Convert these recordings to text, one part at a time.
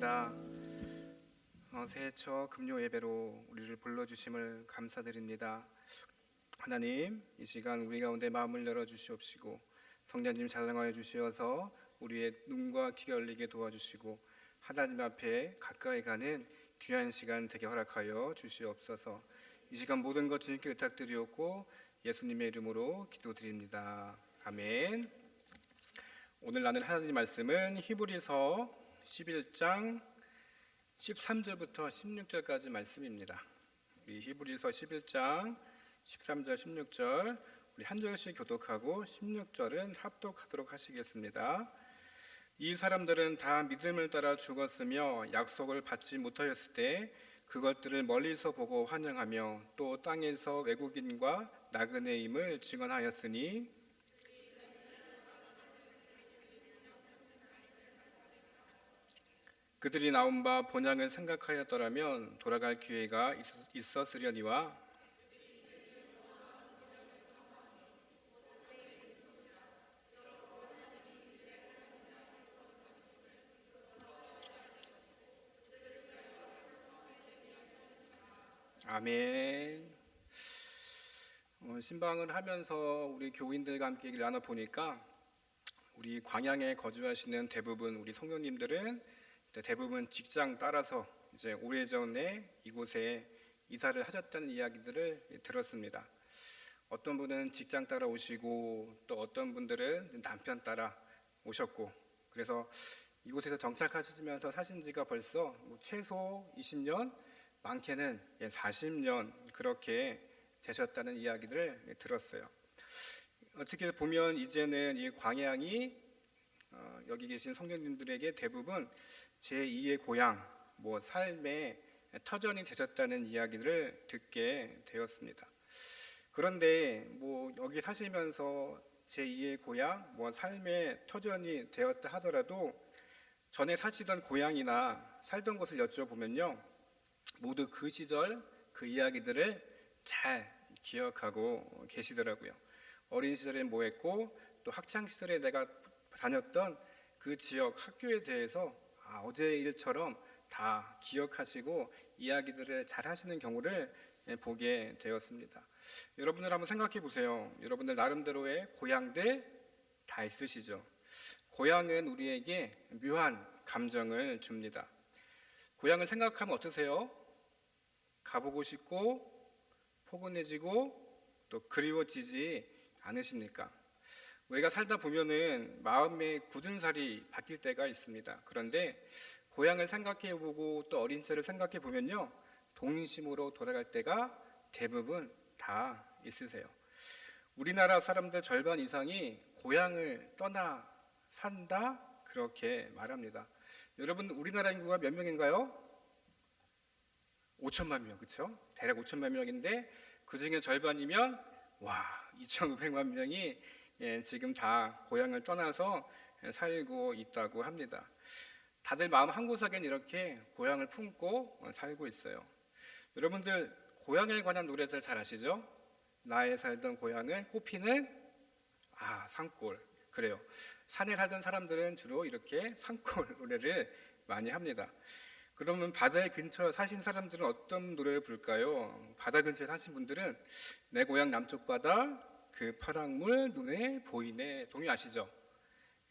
감사합니다. 어, 새해 초 금요 예배로 우리를 불러주심을 감사드립니다. 하나님, 이 시간 우리 가운데 마음을 열어 주시옵시고 성령님 자랑하여 주시어서 우리의 눈과 귀가 열리게 도와주시고 하나님 앞에 가까이 가는 귀한 시간 되게 허락하여 주시옵소서. 이 시간 모든 것 주님께 부탁드리옵고 예수님의 이름으로 기도드립니다. 아멘. 오늘 나눌 하나님 말씀은 히브리서 11장 13절부터 16절까지 말씀입니다. 우리 히브리서 11장 13절 16절 우리 한 절씩 교독하고 16절은 합독하도록 하시겠습니다. 이 사람들은 다 믿음을 따라 죽었으며 약속을 받지 못하였을 때 그것들을 멀리서 보고 환영하며 또 땅에서 외국인과 나그네임을 증언하였으니 그들이 나온 바 본향을 생각하였더라면 돌아갈 기회가 있- 있었으려니와 아멘. 어, 신방을 하면서 우리 교인들과 함께 나눠 보니까 우리 광양에 거주하시는 대부분 우리 성도님들은 대부분 직장 따라서 이제 오래전에 이곳에 이사를 하셨다는 이야기들을 들었습니다. 어떤 분은 직장 따라 오시고 또 어떤 분들은 남편 따라 오셨고 그래서 이곳에서 정착하시면서 사신 지가 벌써 뭐 최소 20년 많게는 40년 그렇게 되셨다는 이야기들을 들었어요. 어떻게 보면 이제는 이 광양이 어, 여기 계신 성도님들에게 대부분 제 2의 고향, 뭐 삶의 터전이 되셨다는 이야기를 듣게 되었습니다. 그런데 뭐 여기 사시면서 제 2의 고향, 뭐 삶의 터전이 되었다 하더라도 전에 사시던 고향이나 살던 곳을 여쭤보면요. 모두 그 시절 그 이야기들을 잘 기억하고 계시더라고요. 어린 시절에 뭐 했고 또 학창 시절에 내가 다녔던 그 지역 학교에 대해서 아, 어제의 일처럼 다 기억하시고 이야기들을 잘 하시는 경우를 예, 보게 되었습니다. 여러분들 한번 생각해 보세요. 여러분들 나름대로의 고향들 다 있으시죠? 고향은 우리에게 묘한 감정을 줍니다. 고향을 생각하면 어떠세요? 가보고 싶고 포근해지고 또 그리워지지 않으십니까? 우리가 살다 보면은 마음의 굳은 살이 바뀔 때가 있습니다. 그런데 고향을 생각해 보고 또 어린 때를 생각해 보면요. 동심으로 돌아갈 때가 대부분 다 있으세요. 우리나라 사람들 절반 이상이 고향을 떠나 산다 그렇게 말합니다. 여러분 우리나라 인구가 몇 명인가요? 5천만 명, 그렇죠? 대략 5천만 명인데 그 중에 절반이면 와 2,500만 명이 예, 지금 다 고향을 떠나서 살고 있다고 합니다. 다들 마음 한 구석엔 이렇게 고향을 품고 살고 있어요. 여러분들 고향에 관한 노래들 잘 아시죠? 나의 살던 고향은 꽃피는 아 산골 그래요. 산에 살던 사람들은 주로 이렇게 산골 노래를 많이 합니다. 그러면 바다 근처 사신 사람들은 어떤 노래를 부를까요? 바다 근처에 사신 분들은 내 고향 남쪽 바다 그 파랑물 눈에 보이네 동의하시죠?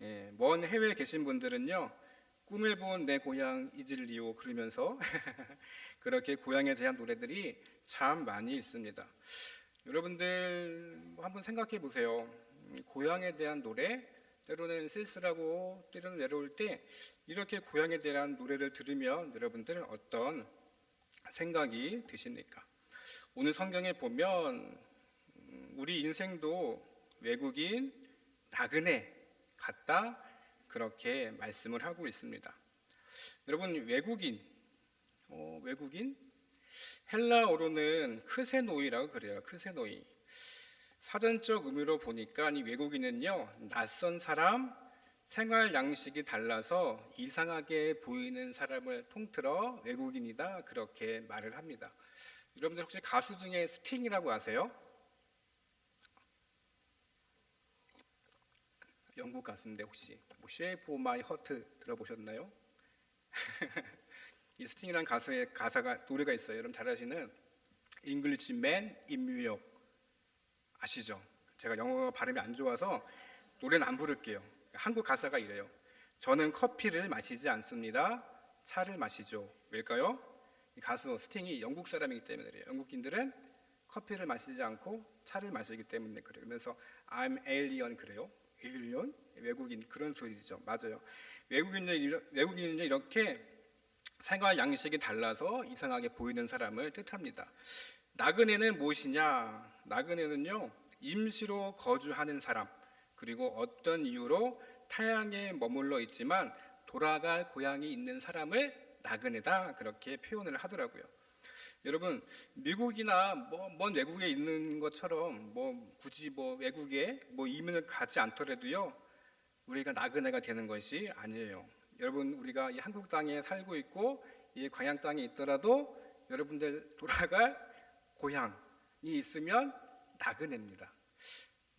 예, 먼 해외에 계신 분들은요 꿈을 본 내 고향 잊을리오 그러면서 그렇게 고향에 대한 노래들이 참 많이 있습니다. 여러분들 뭐 한번 생각해 보세요. 음, 고향에 대한 노래 때로는 쓸쓸하고 때로는 외로울 때 이렇게 고향에 대한 노래를 들으면 여러분들 어떤 생각이 드십니까? 오늘 성경에 보면 음, 우리 인생도 외국인 나그네 같다 그렇게 말씀을 하고 있습니다. 여러분 외국인 어, 외국인 헬라어로는 크세노이라고 그래요. 크세노이. 사전적 의미로 보니까 이 외국인은요 낯선 사람, 생활 양식이 달라서 이상하게 보이는 사람을 통틀어 외국인이다 그렇게 말을 합니다. 여러분들 혹시 가수 중에 스팅이라고 아세요? 영국 가수인데 혹시 뭐 쉐이프 마이 허트 들어보셨나요? 이 스팅이라는 가수의 가사가 노래가 있어요. 여러분 잘 아시는 잉글리시맨 인뉴욕 아시죠? 제가 영어 발음이 안 좋아서 노래는 안 부를게요. 한국 가사가 이래요. 저는 커피를 마시지 않습니다. 차를 마시죠. 왜일까요? 이 가수 스팅이 영국 사람이기 때문에 그래요. 영국인들은 커피를 마시지 않고 차를 마시기 때문에 그래요. 그러면서 I'm alien 그래요. Alien? 외국인 그런 소리죠. 맞아요. 외국인은 외국인은 이렇게 생활 양식이 달라서 이상하게 보이는 사람을 뜻합니다. 나그네는 무엇이냐? 나그네는요 임시로 거주하는 사람 그리고 어떤 이유로 타양에 머물러 있지만 돌아갈 고향이 있는 사람을 나그네다 그렇게 표현을 하더라고요. 여러분 미국이나 뭐 먼 외국에 있는 것처럼 뭐 굳이 뭐 외국에 뭐 이민을 가지 않더라도요 우리가 나그네가 되는 것이 아니에요. 여러분 우리가 이 한국 땅에 살고 있고 이 광양 땅에 있더라도 여러분들 돌아갈 고향이 있으면 나그네입니다.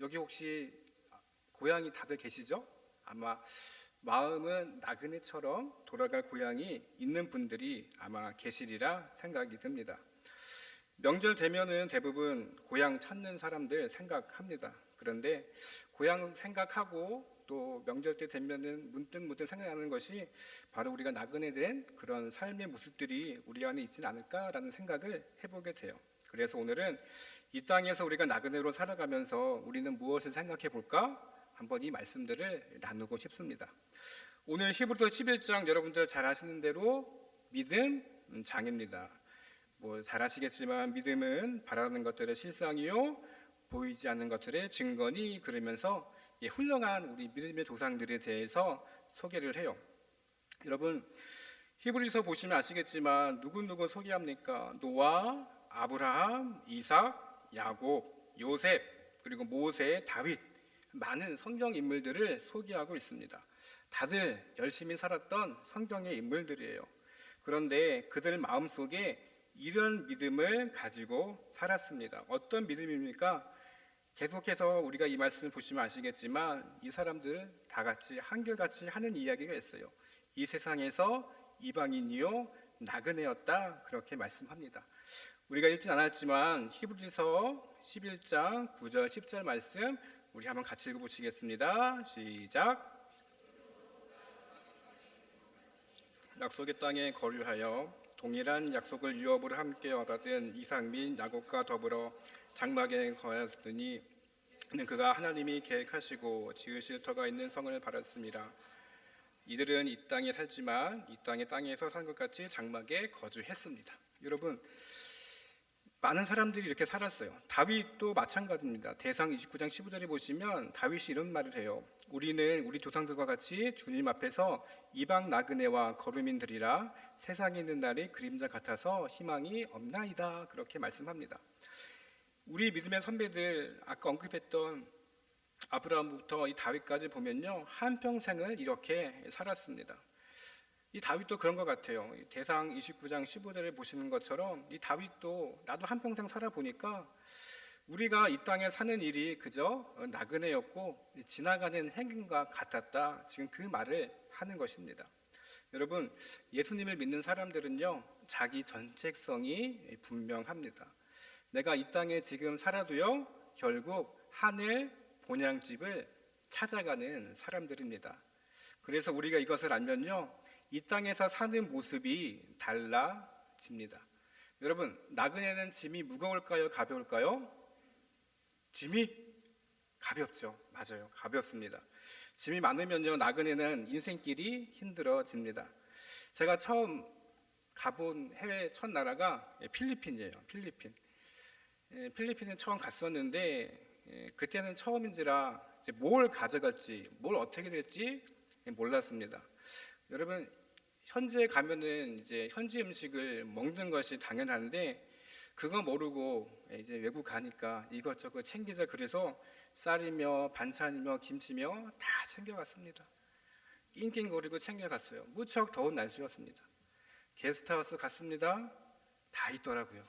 여기 혹시 고향이 다들 계시죠? 아마 마음은 나그네처럼 돌아갈 고향이 있는 분들이 아마 계시리라 생각이 듭니다. 명절 되면은 대부분 고향 찾는 사람들 생각합니다. 그런데 고향 생각하고 또 명절 때 되면은 문득 문득 생각나는 것이 바로 우리가 나그네 된 그런 삶의 모습들이 우리 안에 있지는 않을까라는 생각을 해보게 돼요. 그래서 오늘은 이 땅에서 우리가 나그네로 살아가면서 우리는 무엇을 생각해 볼까? 한번 이 말씀들을 나누고 싶습니다. 오늘 히브리서 11장 여러분들 잘 아시는 대로 믿음 장입니다. 뭐 잘 아시겠지만 믿음은 바라는 것들의 실상이요 보이지 않는 것들의 증거니 그러면서 이 훌륭한 우리 믿음의 조상들에 대해서 소개를 해요. 여러분 히브리서 보시면 아시겠지만 누구누구 소개합니까? 노아, 아브라함, 이삭, 야곱, 요셉, 그리고 모세, 다윗 많은 성경 인물들을 소개하고 있습니다. 다들 열심히 살았던 성경의 인물들이에요. 그런데 그들 마음속에 이런 믿음을 가지고 살았습니다. 어떤 믿음입니까? 계속해서 우리가 이 말씀을 보시면 아시겠지만 이 사람들 다 같이 한결같이 하는 이야기가 있어요. 이 세상에서 이방인이요 나그네였다 그렇게 말씀합니다. 우리가 읽진 않았지만 히브리서 11장 9절 10절 말씀 우리 한번 같이 읽어보시겠습니다. 시작. 약속의 땅에 거류하여 동일한 약속을 유업으로 함께 얻었던 이삭 및 야곱과 더불어 장막에 거하였으니 는 그가 하나님이 계획하시고 지으실 터가 있는 성을 바랐습니다. 이들은 이 땅에 살지만 이 땅의 땅에서 산 것 같이 장막에 거주했습니다. 여러분 많은 사람들이 이렇게 살았어요. 다윗도 마찬가지입니다. 대상 29장 15절에 보시면 다윗이 이런 말을 해요. 우리는 우리 조상들과 같이 주님 앞에서 이방 나그네와 거루민들이라 세상에 있는 날이 그림자 같아서 희망이 없나이다. 그렇게 말씀합니다. 우리 믿음의 선배들 아까 언급했던 아브라함부터 이 다윗까지 보면요 한 평생을 이렇게 살았습니다. 이 다윗도 그런 것 같아요. 이 대상 29장 15절을 보시는 것처럼 이 다윗도 나도 한 평생 살아보니까 우리가 이 땅에 사는 일이 그저 나그네였고 지나가는 행인과 같았다. 지금 그 말을 하는 것입니다. 여러분 예수님을 믿는 사람들은요 자기 전책성이 분명합니다. 내가 이 땅에 지금 살아도요 결국 하늘 본향집을 찾아가는 사람들입니다. 그래서 우리가 이것을 알면요 이 땅에서 사는 모습이 달라집니다. 여러분 나그네는 짐이 무거울까요 가벼울까요? 짐이 가볍죠. 맞아요. 가볍습니다. 짐이 많으면요 나그네는 인생길이 힘들어집니다. 제가 처음 가본 해외 첫 나라가 필리핀이에요. 필리핀. 예, 필리핀에 처음 갔었는데 예, 그때는 처음인지라 뭘 가져갈지 뭘 어떻게 될지 몰랐습니다. 여러분 현지에 가면은 이제 현지 음식을 먹는 것이 당연한데 그거 모르고 이제 외국 가니까 이것저것 챙기자 그래서 쌀이며 반찬이며 김치며 다 챙겨갔습니다. 낑낑거리고 챙겨갔어요. 무척 더운 날씨였습니다. 게스트하우스 갔습니다. 다 있더라고요.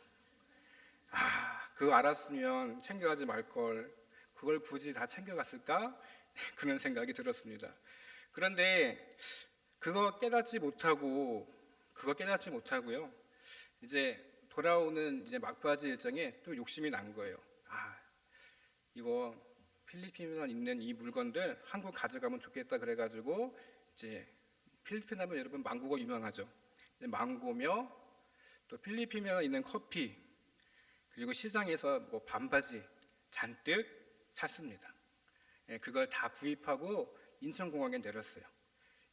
아, 그거 알았으면 챙겨가지 말 걸. 그걸 굳이 다 챙겨갔을까? 그런 생각이 들었습니다. 그런데 그거 깨닫지 못하고 그거 깨닫지 못하고요. 이제 돌아오는 이제 막바지 일정에 또 욕심이 난 거예요. 아, 이거 필리핀에 있는 이 물건들 한국 가져가면 좋겠다 그래가지고 이제 필리핀 하면 여러분 망고가 유명하죠. 망고며 또 필리핀에 있는 커피 그리고 시장에서 뭐 반바지 잔뜩 샀습니다. 예, 그걸 다 구입하고 인천공항에 내렸어요.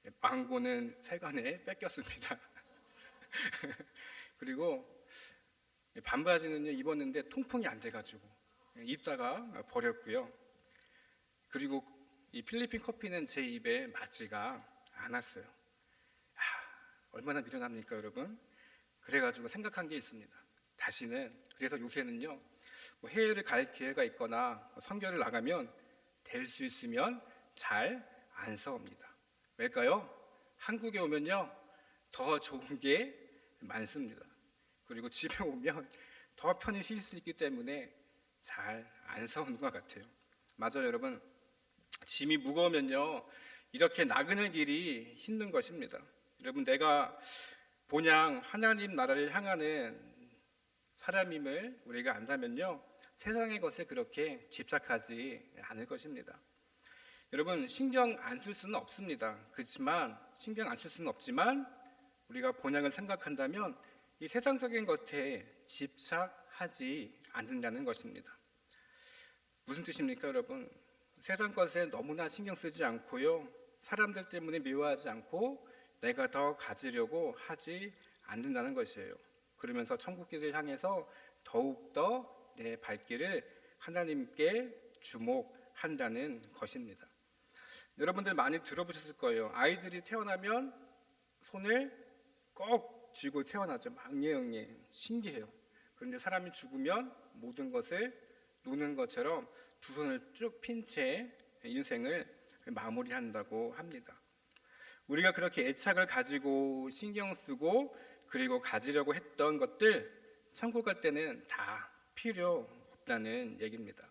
예, 망고는 세관에 뺏겼습니다. 그리고 반바지는요 입었는데 통풍이 안 돼가지고 예, 입다가 버렸고요. 그리고 이 필리핀 커피는 제 입에 맞지가 않았어요. 아, 얼마나 미련합니까, 여러분? 그래가지고 생각한 게 있습니다. 다시는 그래서 요새는요 뭐 해외를 갈 기회가 있거나 뭐 선교를 나가면 될 수 있으면 잘안 사옵니다. 왜일까요? 한국에 오면요 더 좋은 게 많습니다. 그리고 집에 오면 더 편히 쉴 수 있기 때문에 잘안 사오는 것 같아요. 맞아요, 여러분. 짐이 무거우면요 이렇게 나그네 길이 힘든 것입니다. 여러분 내가 본향 하나님 나라를 향하는 사람임을 우리가 안다면요 세상의 것에 그렇게 집착하지 않을 것입니다. 여러분 신경 안 쓸 수는 없습니다. 그렇지만 신경 안 쓸 수는 없지만 우리가 본향을 생각한다면 이 세상적인 것에 집착하지 않는다는 것입니다. 무슨 뜻입니까, 여러분? 세상 것에 너무나 신경 쓰지 않고요. 사람들 때문에 미워하지 않고 내가 더 가지려고 하지 않는다는 것이에요. 그러면서 천국 길을 향해서 더욱더 내 발길을 하나님께 주목한다는 것입니다. 여러분들 많이 들어보셨을 거예요. 아이들이 태어나면 손을 꼭 쥐고 태어나죠. 막예응예 신기해요. 그런데 사람이 죽으면 모든 것을 노는 것처럼 두 손을 쭉 핀 채 인생을 마무리한다고 합니다. 우리가 그렇게 애착을 가지고 신경 쓰고 그리고 가지려고 했던 것들 천국 갈 때는 다 필요 없다는 얘기입니다.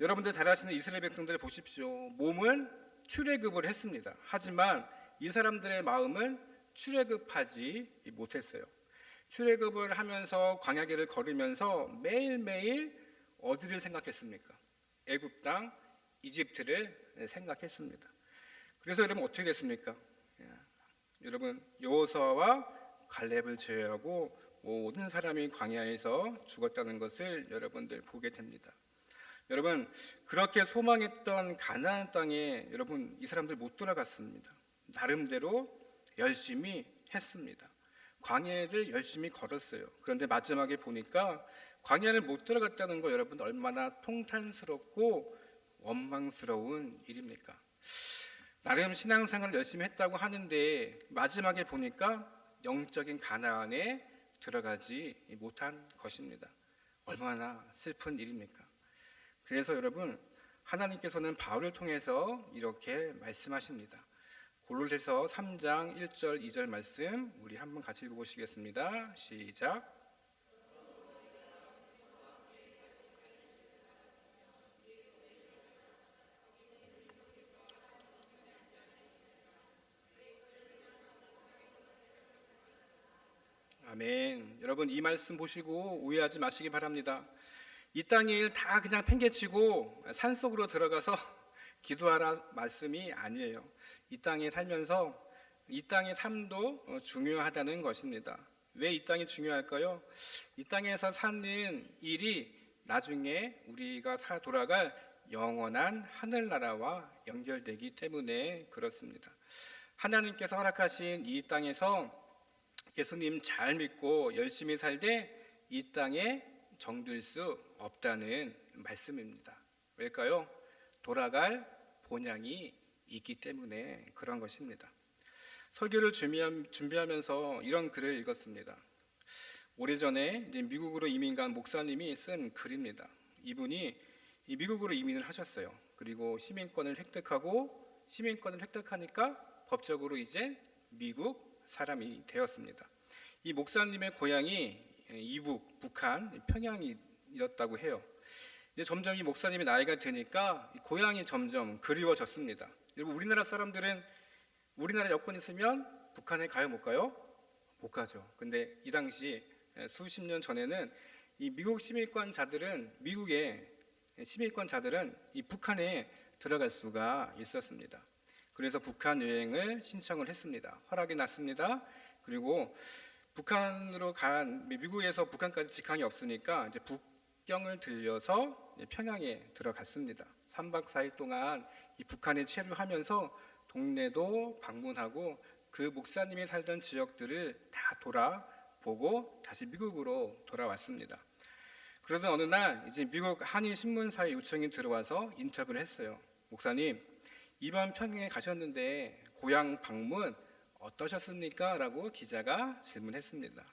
여러분들 잘 아시는 이스라엘 백성들 보십시오. 몸은 출애굽을 했습니다. 하지만 이 사람들의 마음은 출애굽하지 못했어요. 출애굽을 하면서 광야길을 걸으면서 매일매일 어디를 생각했습니까? 애굽 땅 이집트를 생각했습니다. 그래서 여러분 어떻게 됐습니까? 예, 여러분 여호수아와 갈렙을 제외하고 모든 사람이 광야에서 죽었다는 것을 여러분들 보게 됩니다. 여러분 그렇게 소망했던 가나안 땅에 여러분 이 사람들 못 돌아갔습니다. 나름대로 열심히 했습니다. 광야를 열심히 걸었어요. 그런데 마지막에 보니까 광야를 못 들어갔다는 거 여러분 얼마나 통탄스럽고 원망스러운 일입니까? 나름 신앙생활을 열심히 했다고 하는데 마지막에 보니까 영적인 가나안에 들어가지 못한 것입니다. 얼마나 슬픈 일입니까? 그래서 여러분 하나님께서는 바울을 통해서 이렇게 말씀하십니다. 골로새서 3장 1절 2절 말씀 우리 한번 같이 읽어 보시겠습니다. 시작. 아멘. 여러분 이 말씀 보시고 오해하지 마시기 바랍니다. 이 땅의 일 다 그냥 팽개치고 산 속으로 들어가서 기도하라 말씀이 아니에요. 이 땅에 살면서 이 땅의 삶도 어, 중요하다는 것입니다. 왜 이 땅이 중요할까요? 이 땅에서 사는 일이 나중에 우리가 살 돌아갈 영원한 하늘나라와 연결되기 때문에 그렇습니다. 하나님께서 허락하신 이 땅에서 예수님 잘 믿고 열심히 살되 이 땅에 정들 수 없다는 말씀입니다. 왜일까요? 돌아갈 본향이 있기 때문에 그런 것입니다. 설교를 준비하면서 이런 글을 읽었습니다. 오래전에 미국으로 이민 간 목사님이 쓴 글입니다. 이분이 미국으로 이민을 하셨어요. 그리고 시민권을 획득하고 시민권을 획득하니까 법적으로 이제 미국 사람이 되었습니다. 이 목사님의 고향이 이북, 북한, 평양이 었다고 해요. 이제 점점 이 목사님이 나이가 드니까 고향이 점점 그리워졌습니다. 여러분 우리나라 사람들은 우리나라 여권 있으면 북한에 가요 못 가요? 못 가죠. 근데 이 당시 예, 수십 년 전에는 이 미국 시민권자들은 미국의 시민권자들은 이 북한에 들어갈 수가 있었습니다. 그래서 북한 여행을 신청을 했습니다. 허락이 났습니다. 그리고 북한으로 간 미국에서 북한까지 직항이 없으니까 이제 북 경을 들려서 평양에 들어갔습니다. 3박 4일 동안 이 북한에 체류하면서 동네도 방문하고 그 목사님이 살던 지역들을 다 돌아보고 다시 미국으로 돌아왔습니다. 그러던 어느 날 이제 미국 한일 신문사에 요청이 들어와서 인터뷰를 했어요. 목사님, 이번 평양에 가셨는데 고향 방문 어떠셨습니까? 라고 기자가 질문했습니다.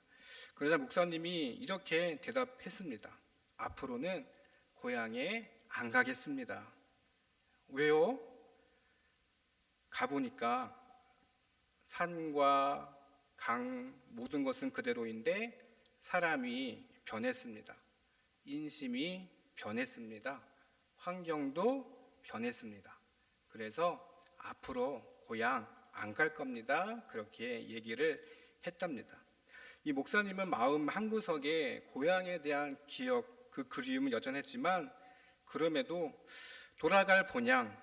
그러자 목사님이 이렇게 대답했습니다. 앞으로는 고향에 안 가겠습니다. 왜요? 가보니까 산과 강 모든 것은 그대로인데 사람이 변했습니다. 인심이 변했습니다. 환경도 변했습니다. 그래서 앞으로 고향 안 갈 겁니다. 그렇게 얘기를 했답니다. 이 목사님은 마음 한구석에 고향에 대한 기억, 그 그리움은 여전했지만 그럼에도 돌아갈 본향,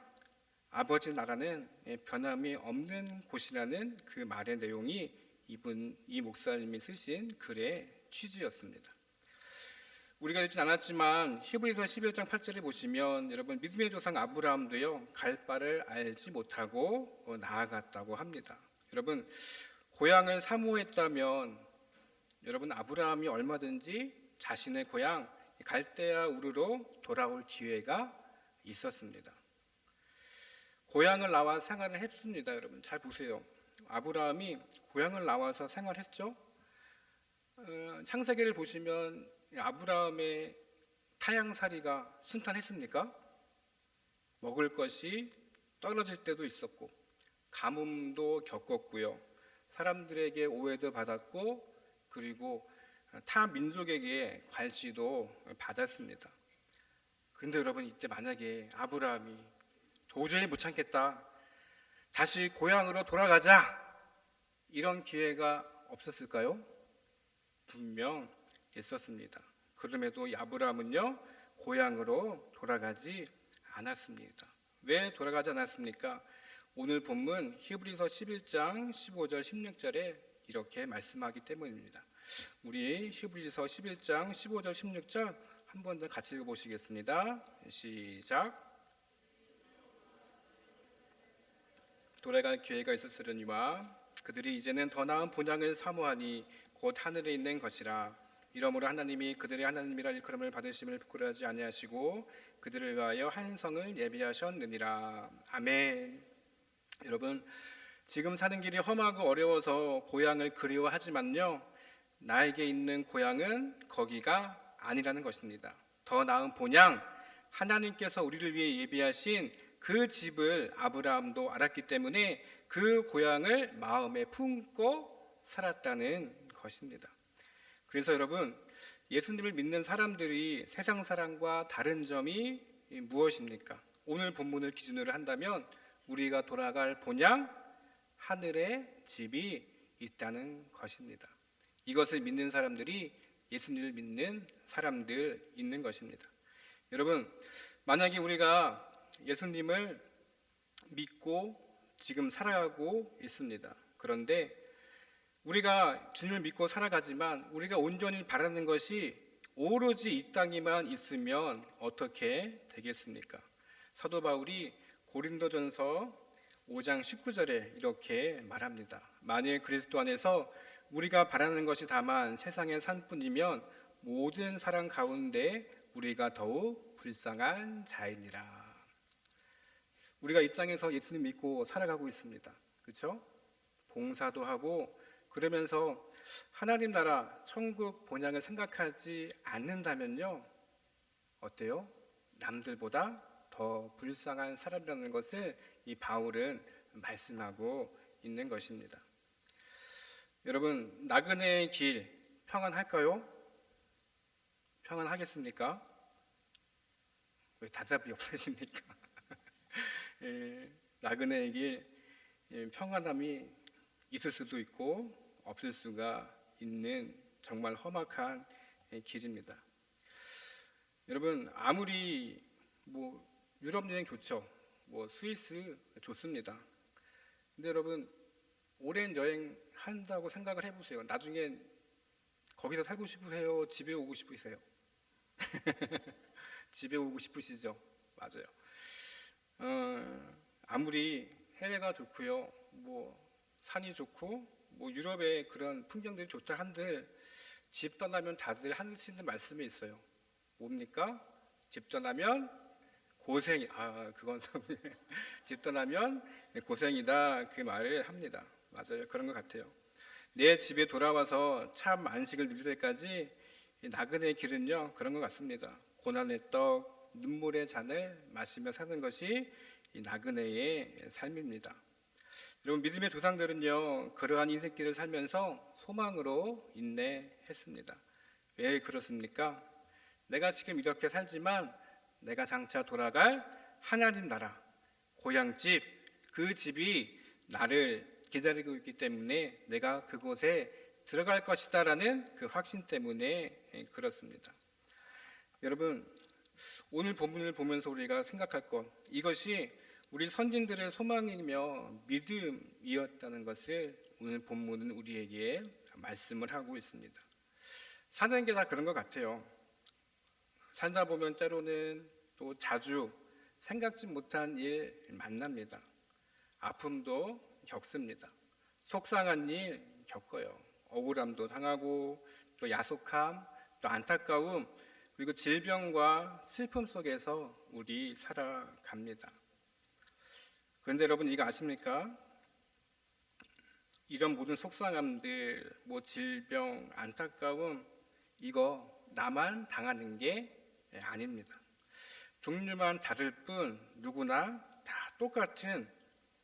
아버지 나라는 변함이 없는 곳이라는 그 말의 내용이 이분 이 목사님이 쓰신 글의 취지였습니다. 우리가 읽지 않았지만 히브리서 11장 8절에 보시면 여러분 믿음의 조상 아브라함도요 갈 바를 알지 못하고 어, 나아갔다고 합니다. 여러분 고향을 사모했다면 여러분 아브라함이 얼마든지 자신의 고향 갈대아 우르로 돌아올 기회가 있었습니다. 고향을 나와 생활을 했습니다, 여러분. 잘 보세요. 아브라함이 고향을 나와서 생활했죠. 어, 창세기를 보시면 아브라함의 타양살이가 순탄했습니까? 먹을 것이 떨어질 때도 있었고 가뭄도 겪었고요. 사람들에게 오해도 받았고 그리고 타 민족에게 관시도 받았습니다. 그런데 여러분 이때 만약에 아브라함이 도저히 못 참겠다. 다시 고향으로 돌아가자. 이런 기회가 없었을까요? 분명 있었습니다. 그럼에도 아브라함은요 고향으로 돌아가지 않았습니다. 왜 돌아가지 않았습니까? 오늘 본문 히브리서 11장 15절 16절에 이렇게 말씀하기 때문입니다. 우리 히브리서 11장 15절 16절 한 번 더 같이 읽어 보시겠습니다. 시작. 돌아갈 기회가 있었으려니와 그들이 이제는 더 나은 본향을 사모하니 곧 하늘에 있는 것이라 이러므로 하나님이 그들의 하나님이라 일컬음을 받으심을 부끄러워하지 아니하시고 그들을 위하여 한 성을 예비하셨느니라 아멘 여러분 지금 사는 길이 험하고 어려워서 고향을 그리워하지만요 나에게 있는 고향은 거기가 아니라는 것입니다 더 나은 본향 하나님께서 우리를 위해 예비하신 그 집을 아브라함도 알았기 때문에 그 고향을 마음에 품고 살았다는 것입니다. 그래서 여러분 예수님을 믿는 사람들이 세상 사람과 다른 점이 무엇입니까? 오늘 본문을 기준으로 한다면 우리가 돌아갈 본향 하늘의 집이 있다는 것입니다. 이것을 믿는 사람들이 예수님을 믿는 사람들 있는 것입니다. 여러분 만약에 우리가 예수님을 믿고 지금 살아가고 있습니다. 그런데 우리가 주님을 믿고 살아가지만 우리가 온전히 바라는 것이 오로지 이 땅에만 있으면 어떻게 되겠습니까? 사도 바울이 고린도전서 5장 19절에 이렇게 말합니다. 만일 그리스도 안에서 우리가 바라는 것이 다만 세상의 산뿐이면 모든 사람 가운데 우리가 더욱 불쌍한 자이니라. 우리가 이 땅에서 예수님 믿고 살아가고 있습니다. 그렇죠? 봉사도 하고 그러면서 하나님 나라 천국 본향을 생각하지 않는다면요. 어때요? 남들보다 더 불쌍한 사람이라는 것을 이 바울은 말씀하고 있는 것입니다. 여러분, 나그네의 길 평안할까요? 평안하겠습니까? 왜 대답이 없으십니까? 예, 나그네의 길 예, 평안함이 있을 수도 있고 없을 수가 있는 정말 험악한 예, 길입니다. 여러분 아무리 뭐 유럽 여행 좋죠. 뭐 스위스 좋습니다. 근데 여러분 오랜 여행 한다고 생각을 해보세요. 나중에 거기서 살고 싶으세요? 집에 오고 싶으세요? 집에 오고 싶으시죠? 맞아요. 어, 아무리 해외가 좋고요, 뭐 산이 좋고 뭐 유럽의 그런 풍경들이 좋다 한들 집 떠나면 다들 하시는 말씀이 있어요. 뭡니까? 집 떠나면 고생. 아 그건 좀 집 떠나면 고생이다 그 말을 합니다. 맞아요. 그런 것 같아요. 내 집에 돌아와서 참 안식을 누릴 때까지 이 나그네의 길은요 그런 것 같습니다. 고난의 떡, 눈물의 잔을 마시며 사는 것이 이 나그네의 삶입니다. 여러분 믿음의 조상들은요 그러한 인생길을 살면서 소망으로 인내했습니다. 왜 그렇습니까? 내가 지금 이렇게 살지만 내가 장차 돌아갈 하나님 나라, 고향집, 그 집이 나를 기다리고 있기 때문에 내가 그곳에 들어갈 것이다라는 그 확신 때문에 그렇습니다. 여러분, 오늘 본문을 보면서 우리가 생각할 것, 이것이 우리 선진들의 소망이며 믿음이었다는 것을 오늘 본문은 우리에게 말씀을 하고 있습니다. 사는 게 다 그런 것 같아요. 살다 보면 때로는 또 자주 생각지 못한 일 만납니다. 아픔도 겪습니다. 속상한 일 겪어요. 억울함도 당하고 또 야속함, 또 안타까움, 그리고 질병과 슬픔 속에서 우리 살아갑니다. 그런데 여러분 이거 아십니까? 이런 모든 속상함들, 뭐 질병, 안타까움 이거 나만 당하는 게 아닙니다. 종류만 다를 뿐 누구나 다 똑같은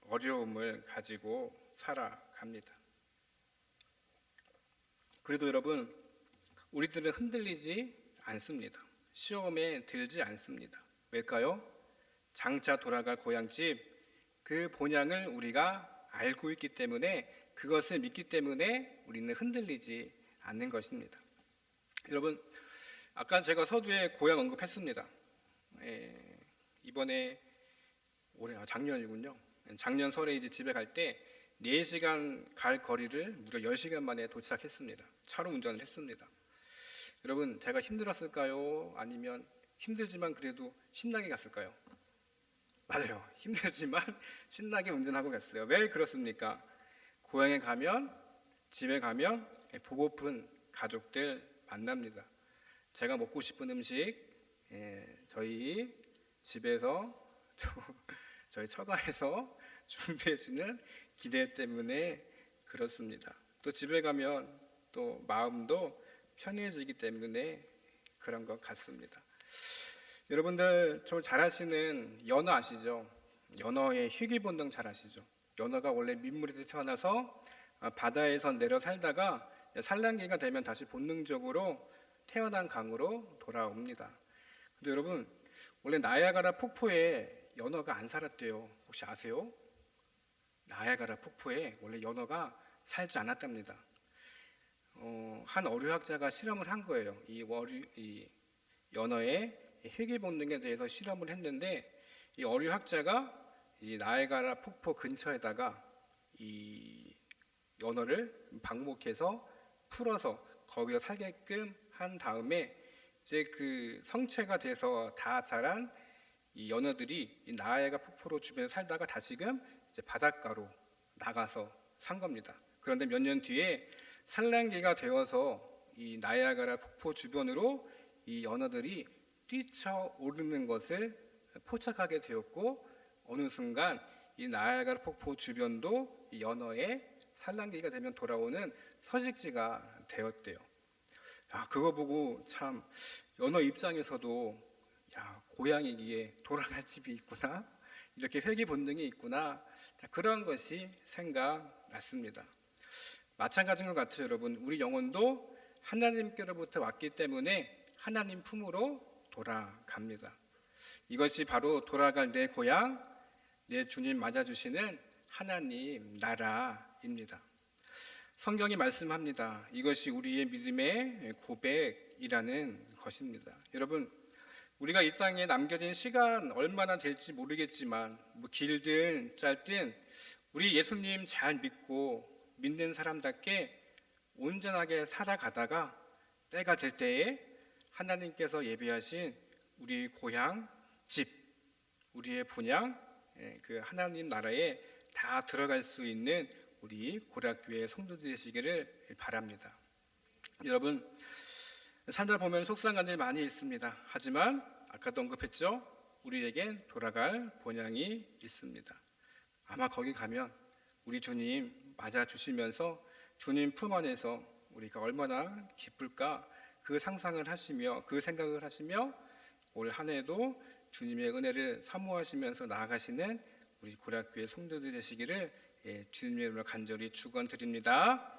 어려움을 가지고 살아갑니다. 그래도 여러분, 우리들은 흔들리지 않습니다. 시험에 들지 않습니다. 왜일까요? 장차 돌아갈 고향집 그 본향을 우리가 알고 있기 때문에 그것을 믿기 때문에 우리는 흔들리지 않는 것입니다. 여러분, 아까 제가 서두에 고향 언급했습니다. 예, 이번에 올해 아, 작년이군요. 작년 설에 이제 집에 갈 때 4시간 갈 거리를 무려 10시간 만에 도착했습니다. 차로 운전을 했습니다. 여러분, 제가 힘들었을까요? 아니면 힘들지만 그래도 신나게 갔을까요? 맞아요. 힘들지만 신나게 운전하고 갔어요. 왜 그렇습니까? 고향에 가면, 집에 가면 보고픈 가족들 만납니다. 제가 먹고 싶은 음식, 예, 저희 집에서, 저희 처가에서 준비해주는 기대 때문에 그렇습니다. 또 집에 가면 또 마음도 편해지기 때문에 그런 것 같습니다. 여러분들 저잘 아시는 연어 아시죠? 연어의 희귀 본능 잘 아시죠? 연어가 원래 민물에서 태어나서 아, 바다에서 내려 살다가 산란기가 되면 다시 본능적으로 태어난 강으로 돌아옵니다. 근데 여러분 원래 나야가라 폭포에 연어가 안 살았대요. 혹시 아세요? 나야가라 폭포에 원래 연어가 살지 않았답니다. 어, 한 어류학자가 실험을 한 거예요. 이, 어류, 이 연어의 회귀 본능에 대해서 실험을 했는데 이 어류학자가 이 나야가라 폭포 근처에다가 이 연어를 방목해서 풀어서 거기서 살게끔 한 다음에 이제 그 성체가 돼서 다 자란 이 연어들이 이 나야가 폭포로 주변에 살다가 다시금 이제 바닷가로 나가서 산 겁니다. 그런데 몇 년 뒤에 산란기가 되어서 이 나야가라 폭포 주변으로 이 연어들이 뛰쳐 오르는 것을 포착하게 되었고 어느 순간 이 나야가라 폭포 주변도 이 연어의 산란기가 되면 돌아오는 서식지가 되었대요. 야, 그거 보고 참 연어 입장에서도 야, 고향이기에 돌아갈 집이 있구나. 이렇게 회귀 본능이 있구나. 자, 그런 것이 생각났습니다. 마찬가지인 것 같아요, 여러분. 우리 영혼도 하나님께로부터 왔기 때문에 하나님 품으로 돌아갑니다. 이것이 바로 돌아갈 내 고향, 내 주님 맞아주시는 하나님 나라입니다. 성경이 말씀합니다. 이것이 우리의 믿음의 고백이라는 것입니다. 여러분, 우리가 이 땅에 남겨진 시간 얼마나 될지 모르겠지만 뭐 길든 짧든 우리 예수님 잘 믿고 믿는 사람답게 온전하게 살아가다가 때가 될 때에 하나님께서 예비하신 우리 고향 집 우리의 분양 예, 그 하나님 나라에 다 들어갈 수 있는 우리 고락교회 성도들 되시기를 바랍니다. 여러분 살다 보면 속상한 일 많이 있습니다. 하지만 아까도 언급했죠. 우리에겐 돌아갈 본향이 있습니다. 아마 거기 가면 우리 주님 맞아 주시면서 주님 품 안에서 우리가 얼마나 기쁠까 그 상상을 하시며 그 생각을 하시며 올 한 해도 주님의 은혜를 사모하시면서 나아가시는 우리 고락교회 성도들 되시기를 예, 주님의 이름으로 간절히 축원드립니다.